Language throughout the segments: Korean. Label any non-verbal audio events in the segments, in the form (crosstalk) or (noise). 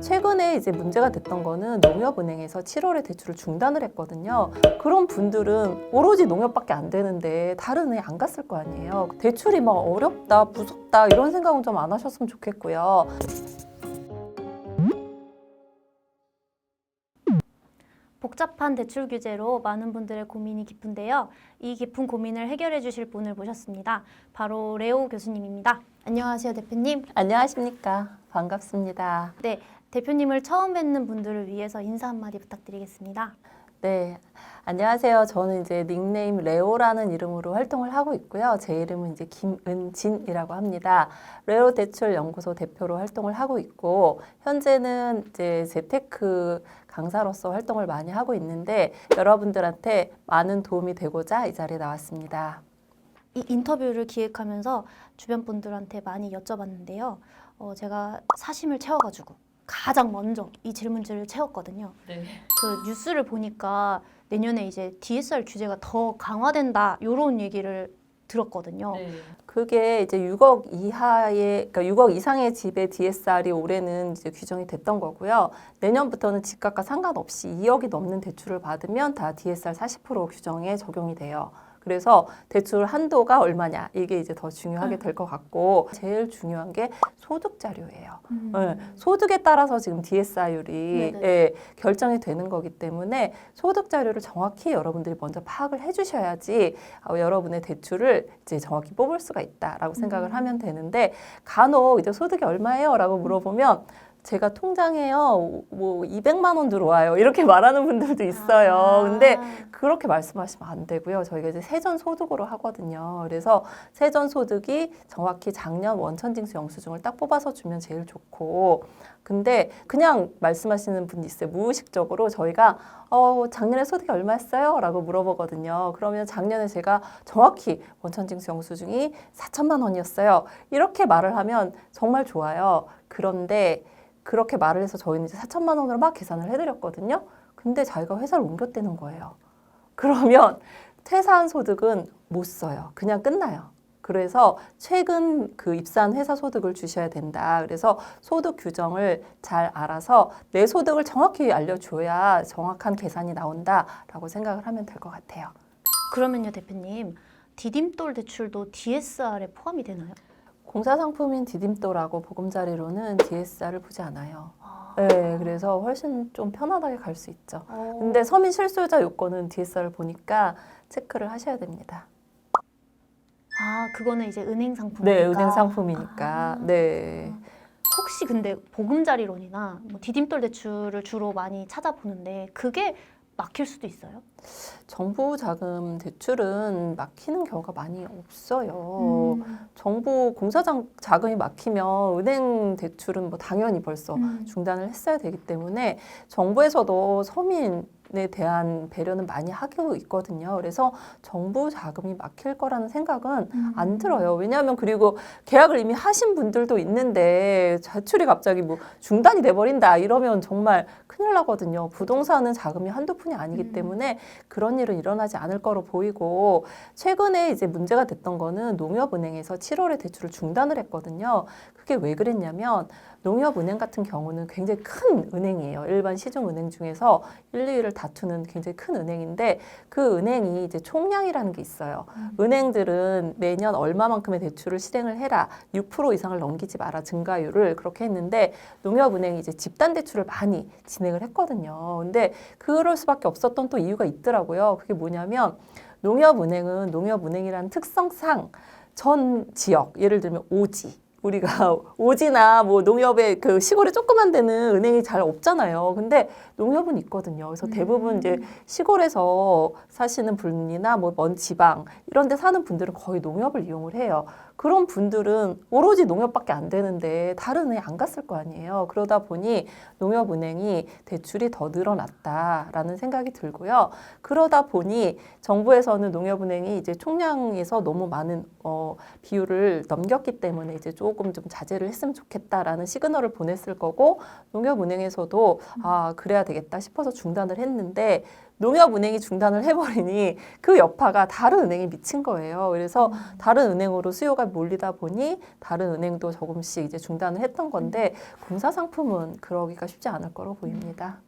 최근에 이제 문제가 됐던 거는 농협은행에서 7월에 대출을 중단을 했거든요. 그런 분들은 오로지 농협밖에 안 되는데 다른 은행 안 갔을 거 아니에요. 대출이 막 어렵다, 무섭다 이런 생각은 좀 안 하셨으면 좋겠고요. 복잡한 대출 규제로 많은 분들의 고민이 깊은데요. 이 깊은 고민을 해결해 주실 분을 모셨습니다. 바로 레오 교수님입니다. 안녕하세요, 대표님. 안녕하십니까. 반갑습니다. 네, 대표님을 처음 뵙는 분들을 위해서 인사 한마디 부탁드리겠습니다. 네. 안녕하세요. 저는 이제 닉네임 레오라는 이름으로 활동을 하고 있고요. 제 이름은 이제 김은진이라고 합니다. 레오 대출 연구소 대표로 활동을 하고 있고 현재는 이제 재테크 강사로서 활동을 많이 하고 있는데 여러분들한테 많은 도움이 되고자 이 자리에 나왔습니다. 이 인터뷰를 기획하면서 주변 분들한테 많이 여쭤봤는데요. 어, 제가 사심을 채워가지고 가장 먼저 이 질문지를 채웠거든요. 그 뉴스를 보니까 내년에 이제 DSR 규제가 더 강화된다 이런 얘기를 들었거든요. 그게 이제 6억 이하의 그러니까 6억 이상의 집의 DSR이 올해는 이제 규정이 됐던 거고요. 내년부터는 집값과 상관없이 2억이 넘는 대출을 받으면 다 DSR 40% 규정에 적용이 돼요. 그래서 대출 한도가 얼마냐 이게 이제 더 중요하게 될 것 같고 제일 중요한 게 소득 자료예요. 음. 네, 소득에 따라서 지금 DSR율이 네네. 예, 결정이 되는 거기 때문에 소득 자료를 정확히 여러분들이 먼저 파악을 해주셔야지 어, 여러분의 대출을 이제 정확히 뽑을 수가 있다라고 생각을 음. 하면 되는데 간혹 이제 소득이 얼마예요?라고 물어보면 제가 통장에요 뭐 200만 원 들어와요 이렇게 (laughs) 말하는 분들도 있어요. 아. 근데 그렇게 말씀하시면 안 되고요. 저희가 이제 세전 소득으로 하거든요. 그래서 세전 소득이 정확히 작년 원천징수 영수증을 딱 뽑아서 주면 제일 좋고, 근데 그냥 말씀하시는 분이 있어요. 무의식적으로 저희가 어 작년에 소득이 얼마였어요?라고 물어보거든요. 그러면 작년에 제가 정확히 원천징수 영수증이 4천만 원이었어요. 이렇게 말을 하면 정말 좋아요. 그런데 그렇게 말을 해서 저희는 이제 4천만 원으로 막 계산을 해드렸거든요. 근데 자기가 회사를 옮겼다는 거예요. (laughs) 그러면 퇴사한 소득은 못 써요. 그냥 끝나요. 그래서 최근 그 입사한 회사 소득을 주셔야 된다. 그래서 소득 규정을 잘 알아서 내 소득을 정확히 알려줘야 정확한 계산이 나온다라고 생각을 하면 될 것 같아요. 그러면요, 대표님. 디딤돌 대출도 DSR에 포함이 되나요? 공사 상품인 디딤돌하고 보금자리로는 DSR을 보지 않아요. 아. 네, 그래서 훨씬 좀 편안하게 갈 수 있죠. 어. 근데 서민 실소유자 요건은 DSR을 보니까 체크를 하셔야 됩니다. 아, 그거는 이제 은행 상품. 네, 은행 상품이니까. 아. 네. 혹시 근데 보금자리론이나 뭐 디딤돌 대출을 주로 많이 찾아보는데 그게 막힐 수도 있어요? 정부 자금 대출은 막히는 경우가 많이 없어요. 음. 정부 공사장 자금이 막히면 은행 대출은 뭐 당연히 벌써 음. 중단을 했어야 되기 때문에 정부에서도 서민 에 대한 배려는 많이 하고 있거든요. 그래서 정부 자금이 막힐 거라는 생각은 음. 안 들어요. 왜냐하면 그리고 계약을 이미 하신 분들도 있는데 자출이 갑자기 뭐 중단이 돼 버린다 이러면 정말 큰일 나거든요. 부동산은 자금이 한두 푼이 아니기 음. 때문에 그런 일은 일어나지 않을 거로 보이고 최근에 이제 문제가 됐던 거는 농협은행에서 7월에 대출을 중단을 했거든요. 그게 왜 그랬냐면 농협은행 같은 경우는 굉장히 큰 은행이에요. 일반 시중은행 중에서 1, 2위를 다투는 굉장히 큰 은행인데 그 은행이 이제 총량이라는 게 있어요. 음. 은행들은 매년 얼마만큼의 대출을 실행을 해라. 6% 이상을 넘기지 마라. 증가율을 그렇게 했는데 농협은행이 이제 집단 대출을 많이 진행을 했거든요. 근데 그럴 수밖에 없었던 또 이유가 있더라고요. 그게 뭐냐면 농협은행은 농협은행이라는 특성상 전 지역, 예를 들면 오지, 우리가 (laughs) 오지나 뭐 농협의 그 시골에 조그만 데는 은행이 잘 없잖아요. 근데 농협은 있거든요. 그래서 대부분 이제 시골에서 사시는 분이나 뭐 먼 지방 이런 데 사는 분들은 거의 농협을 이용을 해요. 그런 분들은 오로지 농협밖에 안 되는데 다른 은행 안 갔을 거 아니에요. 그러다 보니 농협은행이 대출이 더 늘어났다라는 생각이 들고요. 그러다 보니 정부에서는 농협은행이 이제 총량에서 너무 많은 어, 비율을 넘겼기 때문에 이제 조금 좀 자제를 했으면 좋겠다라는 시그널을 보냈을 거고 농협은행에서도 아 그래야 되겠다 싶어서 중단을 했는데 농협은행이 중단을 해버리니 그 여파가 다른 은행에 미친 거예요. 그래서 다른 은행으로 수요가 몰리다 보니 다른 은행도 조금씩 이제 중단을 했던 건데 공사 상품은 그러기가 쉽지 않을 거로 보입니다.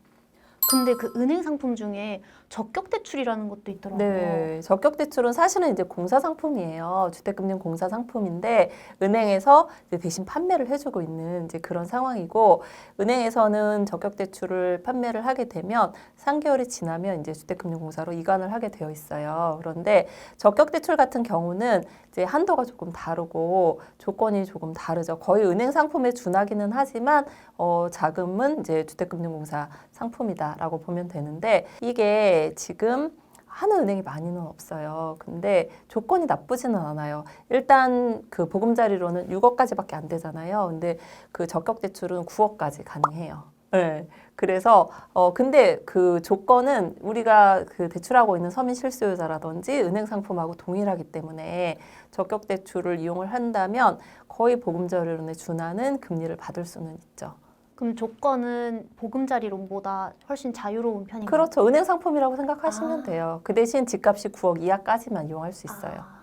근데 그 은행 상품 중에 적격 대출이라는 것도 있더라고요. 네, 적격 대출은 사실은 이제 공사 상품이에요. 주택금융 공사 상품인데 은행에서 대신 판매를 해주고 있는 이제 그런 상황이고 은행에서는 적격 대출을 판매를 하게 되면 3개월이 지나면 이제 주택금융공사로 이관을 하게 되어 있어요. 그런데 적격 대출 같은 경우는 이제 한도가 조금 다르고 조건이 조금 다르죠. 거의 은행 상품에 준하기는 하지만 어, 자금은 이제 주택금융공사 상품이다라고 보면 되는데 이게 지금 하는 은행이 많이는 없어요. 근데 조건이 나쁘지는 않아요. 일단 그 보금자리로는 6억까지밖에 안 되잖아요. 근데 그 적격 대출은 9억까지 가능해요. 네. 그래서 어 근데 그 조건은 우리가 그 대출하고 있는 서민 실수요자라든지 은행 상품하고 동일하기 때문에 적격 대출을 이용을 한다면 거의 보금자리론에 준하는 금리를 받을 수는 있죠. 그럼 조건은 보금자리 론보다 훨씬 자유로운 편인가요? 그렇죠. 은행 상품이라고 생각하시면 아. 돼요. 그 대신 집값이 9억 이하까지만 이용할 수 있어요. 아,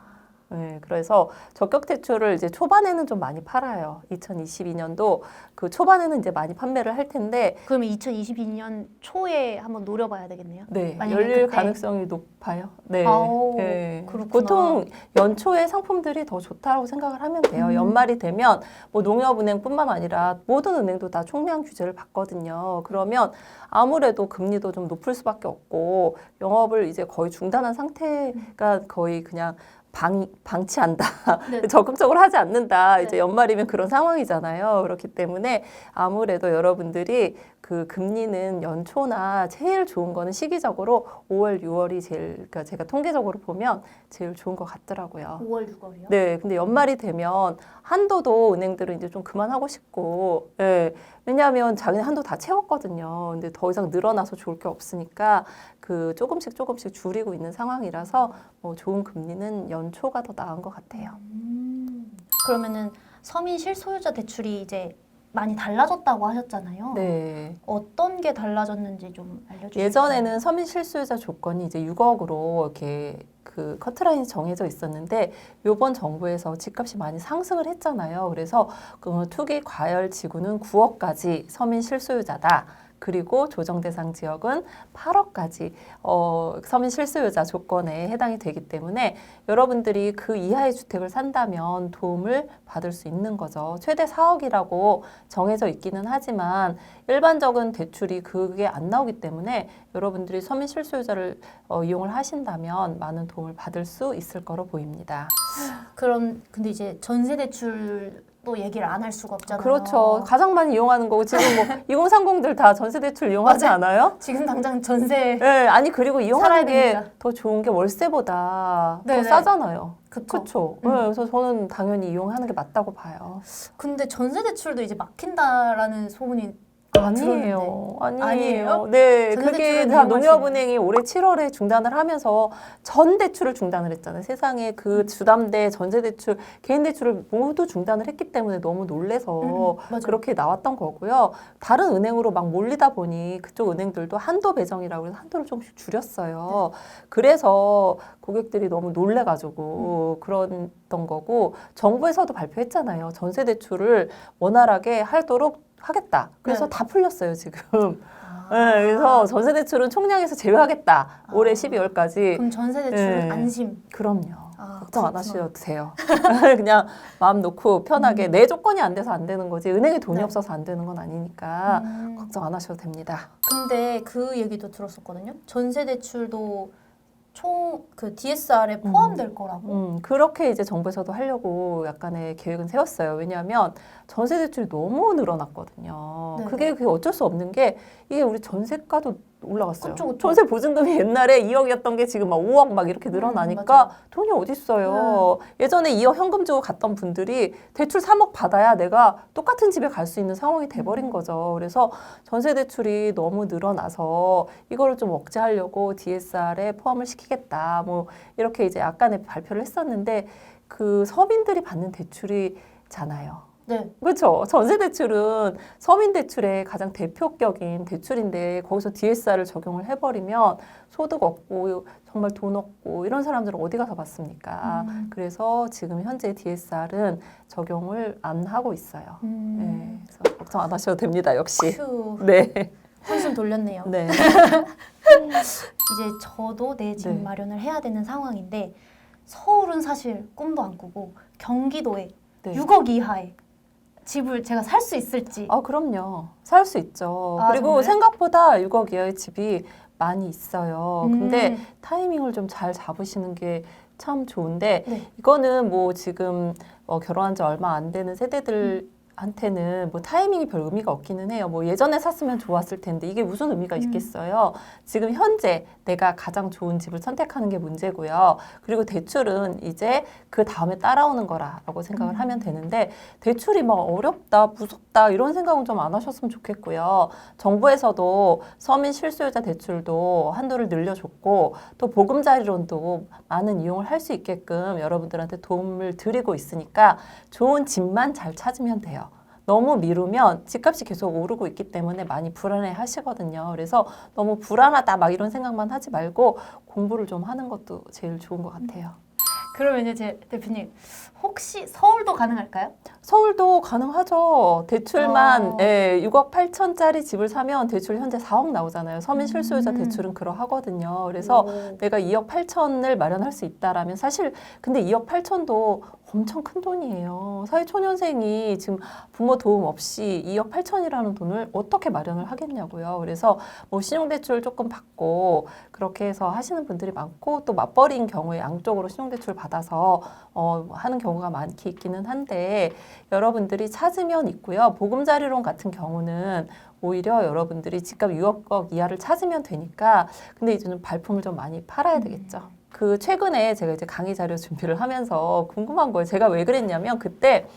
네, 그래서 적격 대출을 이제 초반에는 좀 많이 팔아요. 2022년도 그 초반에는 이제 많이 판매를 할 텐데, 그러면 2022년 초에 한번 노려봐야 되겠네요. 네, 만약에 열릴 그때- 가능성이 높아요. 네. 아오, 네. 그렇구나. 보통 연초에 상품들이 더 좋다고 생각을 하면 돼요. 음. 연말이 되면 뭐 농협은행뿐만 아니라 모든 은행도 다 총량 규제를 받거든요. 그러면 아무래도 금리도 좀 높을 수밖에 없고 영업을 이제 거의 중단한 상태가 거의 그냥 방, 방치한다. 네. (laughs) 적극적으로 하지 않는다. 이제 네. 연말이면 그런 상황이잖아요. 그렇기 때문에 아무래도 여러분들이 그 금리는 연초나 제일 좋은 거는 시기적으로 5월, 6월이 제일, 그러니까 제가 통계적으로 보면 제일 좋은 것 같더라고요. 5월, 6월이요? 네, 근데 연말이 되면 한도도 은행들은 이제 좀 그만하고 싶고, 예, 왜냐하면 자기네 한도 다 채웠거든요. 근데 더 이상 늘어나서 좋을 게 없으니까 그 조금씩 조금씩 줄이고 있는 상황이라서 뭐 좋은 금리는 연초가 더 나은 것 같아요. 음, 그러면은 서민 실소유자 대출이 이제 많이 달라졌다고 하셨잖아요. 네. 어떤 게 달라졌는지 좀 알려주세요. 예전에는 서민 실수요자 조건이 이제 6억으로 이렇게 그 커트라인이 정해져 있었는데 요번 정부에서 집값이 많이 상승을 했잖아요. 그래서 그 투기 과열 지구는 9억까지 서민 실수요자다. 그리고 조정 대상 지역은 8억까지 어, 서민 실수요자 조건에 해당이 되기 때문에 여러분들이 그 이하의 주택을 산다면 도움을 받을 수 있는 거죠. 최대 4억이라고 정해져 있기는 하지만 일반적인 대출이 그게 안 나오기 때문에 여러분들이 서민 실수요자를 어, 이용을 하신다면 많은 도움을 받을 수 있을 거로 보입니다. 그럼 근데 이제 전세 대출 도 얘기를 안 할 수가 없잖아요. 그렇죠. 가장 많이 이용하는 거고 지금 뭐 (laughs) 2030들 다 전세 대출 이용하지 않아요? 지금 당장 전세 네, 아니 그리고 이용하는 게. 더 좋은 게 월세보다 더 네네. 싸잖아요. 그쵸. 그렇죠. 음. 그래서 저는 당연히 이용하는 게 맞다고 봐요. 근데 전세 대출도 이제 막힌다라는 소문이 아니에요. 아니에요. 아니에요? 네, 그게 다 농협은행이 올해 7월에 중단을 하면서 전 대출을 중단을 했잖아요. 세상에 그 음. 주담대, 전세 대출, 개인 대출을 모두 중단을 했기 때문에 너무 놀래서 음, 맞아요. 그렇게 나왔던 거고요. 다른 은행으로 막 몰리다 보니 그쪽 은행들도 한도 배정이라고 해서 한도를 조금씩 줄였어요. 그래서 고객들이 너무 놀래가지고 그랬던 거고 정부에서도 발표했잖아요. 전세 대출을 원활하게 하도록 하겠다. 그래서 네. 다 풀렸어요 지금. 아. 네, 그래서 전세 대출은 총량에서 제외하겠다. 올해 아. 12월까지. 그럼 전세 대출은 네. 안심. 그럼요. 아, 걱정 안 그렇구나. 하셔도 돼요. (laughs) 그냥 마음 놓고 편하게 내 조건이 안 돼서 안 되는 거지 은행에 돈이 음. 네. 없어서 안 되는 건 아니니까 음. 걱정 안 하셔도 됩니다. 근데 그 얘기도 들었었거든요. 전세 대출도 총 그 DSR에 포함될 거라고. 음, 그렇게 이제 정부에서도 하려고 약간의 계획은 세웠어요. 왜냐하면 전세 대출이 너무 늘어났거든요. 네. 그게 그게 어쩔 수 없는 게 이게 우리 전세가도 올라갔어요. 그쵸, 그쵸. 전세 보증금이 옛날에 2억이었던 게 지금 막 5억 막 이렇게 늘어나니까 음. 돈이 어디 있어요. 예전에 2억 현금 주고 갔던 분들이 대출 3억 받아야 내가 똑같은 집에 갈 수 있는 상황이 음. 돼버린 거죠. 그래서 전세 대출이 너무 늘어나서 이거를 좀 억제하려고 DSR에 포함을 시키겠다. 뭐 이렇게 이제 약간의 발표를 했었는데 그 서민들이 받는 대출이잖아요. 네. 그렇죠. 전세 대출은 서민 대출의 가장 대표격인 대출인데 거기서 DSR을 적용을 해버리면 소득 없고 정말 돈 없고 이런 사람들은 어디 가서 받습니까? 음. 그래서 지금 현재 DSR은 적용을 안 하고 있어요. 네, 음. 그래서 걱정 안 하셔도 됩니다. 역시. 휴, (laughs) 네. 한숨 돌렸네요. 네. 이제 저도 내집 네. 마련을 해야 되는 상황인데 서울은 사실 꿈도 안 꾸고 경기도에 네. 6억 이하의 집을 제가 살 수 있을지 아, 그럼요. 살 수 있죠. 아, 그리고 정말요? 생각보다 6억 이하의 집이 많이 있어요. 근데 음. 타이밍을 좀 잘 잡으시는 게 참 좋은데 네. 이거는 뭐 지금 어, 결혼한 지 얼마 안 되는 세대들 한테는 뭐 타이밍이 별 의미가 없기는 해요. 뭐 예전에 샀으면 좋았을 텐데 이게 무슨 의미가 음. 있겠어요. 지금 현재 내가 가장 좋은 집을 선택하는 게 문제고요. 그리고 대출은 이제 그 다음에 따라오는 거라고 생각을 음. 하면 되는데 대출이 막 어렵다, 무섭다 이런 생각은 좀 안 하셨으면 좋겠고요. 정부에서도 서민 실수요자 대출도 한도를 늘려줬고 또 보금자리론도 많은 이용을 할 수 있게끔 여러분들한테 도움을 드리고 있으니까 좋은 집만 잘 찾으면 돼요. 너무 미루면 집값이 계속 오르고 있기 때문에 많이 불안해 하시거든요. 그래서 너무 불안하다 막 이런 생각만 하지 말고 공부를 좀 하는 것도 제일 좋은 것 같아요. 그러면 이제 대표님 혹시 서울도 가능할까요? 서울도 가능하죠. 대출만 어. 예, 6억 8천짜리 집을 사면 대출 현재 4억 나오잖아요. 서민 실수요자 음. 대출은 그러하거든요. 그래서 오. 내가 2억 8천을 마련할 수 있다라면 사실 근데 2억 8천도 엄청 큰 돈이에요. 사회초년생이 지금 부모 도움 없이 2억 8천이라는 돈을 어떻게 마련을 하겠냐고요. 그래서 뭐 신용대출 조금 받고 그렇게 해서 하시는 분들이 많고 또 맞벌이인 경우에 양쪽으로 신용대출 받아서 어, 하는 경우가 많기 있기는 한데 여러분들이 찾으면 있고요. 보금자리론 같은 경우는 오히려 여러분들이 집값 6억 이하를 찾으면 되니까 근데 이제는 발품을 좀 많이 팔아야 되겠죠. 그 최근에 제가 이제 강의 자료 준비를 하면서 궁금한 거예요. 제가 왜 그랬냐면 그때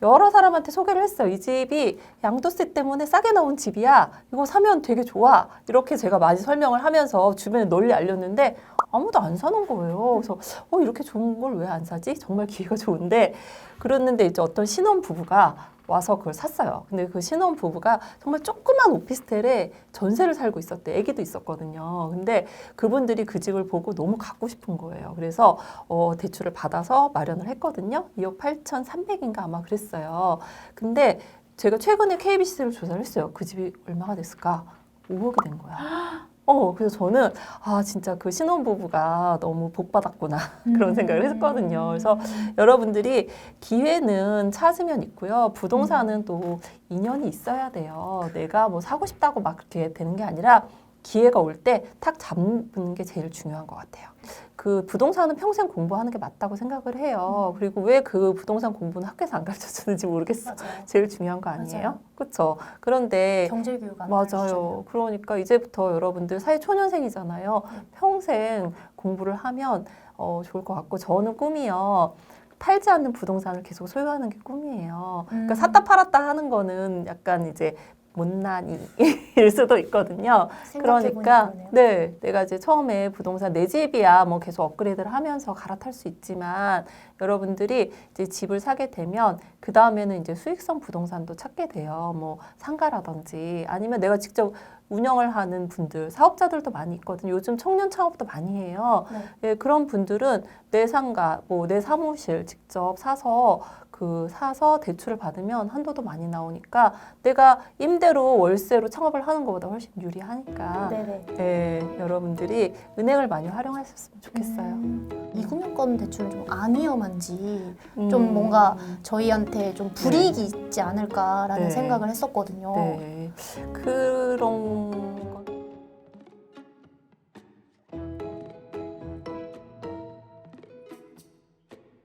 여러 사람한테 소개를 했어요. 이 집이 양도세 때문에 싸게 나온 집이야. 이거 사면 되게 좋아. 이렇게 제가 많이 설명을 하면서 주변에 널리 알렸는데 아무도 안 사는 거예요. 그래서 어 이렇게 좋은 걸 왜 안 사지? 정말 (laughs) 기회가 좋은데 그랬는데 이제 어떤 신혼 부부가 와서 그걸 샀어요. 근데 그 신혼 부부가 정말 조그만 오피스텔에 전세를 살고 있었대. 아기도 있었거든요. 근데 그분들이 그 집을 보고 너무 갖고 싶은 거예요. 그래서 어, 대출을 받아서 마련을 했거든요. 2억 8,300인가 아마 그랬어요. 근데 제가 최근에 KBC를 조사를 했어요. 그 집이 얼마가 됐을까? 5억이 된 거야. (gasps) (gasps) 어, 그래서 저는 아 진짜 그 신혼부부가 너무 복 받았구나 (laughs) 그런 생각을 했거든요. 그래서 여러분들이 기회는 찾으면 있고요. 부동산은 또 인연이 있어야 돼요. 내가 뭐 사고 싶다고 막 그렇게 되는 게 아니라 기회가 올 때 탁 잡는 게 제일 중요한 것 같아요. 그 부동산은 평생 공부하는 게 맞다고 생각을 해요. 그리고 왜 그 부동산 공부는 학교에서 안 가르쳐 주는지 모르겠어. 맞아요. (laughs) 제일 중요한 거 아니에요? 그렇죠. 그런데 경제 교육 안 맞아요. 가르치잖아요. 그러니까 이제부터 여러분들 사회 초년생이잖아요. 네. 평생 공부를 하면 어, 좋을 것 같고 저는 꿈이요. 팔지 않는 부동산을 계속 소유하는 게 꿈이에요. 그러니까 음. 샀다 팔았다 하는 거는 약간 이제 못난이일 수도 있거든요. 그러니까. 네, 내가 이제 처음에 부동산 내 집이야 뭐 계속 업그레이드를 하면서 갈아탈 수 있지만 여러분들이 이제 집을 사게 되면 그 다음에는 이제 수익성 부동산도 찾게 돼요. 뭐 상가라든지 아니면 내가 직접 운영을 하는 분들, 사업자들도 많이 있거든요. 요즘 청년 창업도 많이 해요. 네. 예, 그런 분들은 내 상가, 뭐 내 사무실 직접 사서 그 사서 대출을 받으면 한도도 많이 나오니까 내가 임대로 월세로 창업을 하는 것보다 훨씬 유리하니까 네네. 예, 여러분들이 은행을 많이 활용하셨으면 좋겠어요. 음, 이금융권 대출은 좀안 위험한지 음. 좀 뭔가 저희한테 좀 불이익이 있지 않을까라는 네. 생각을 했었거든요. 네. 그런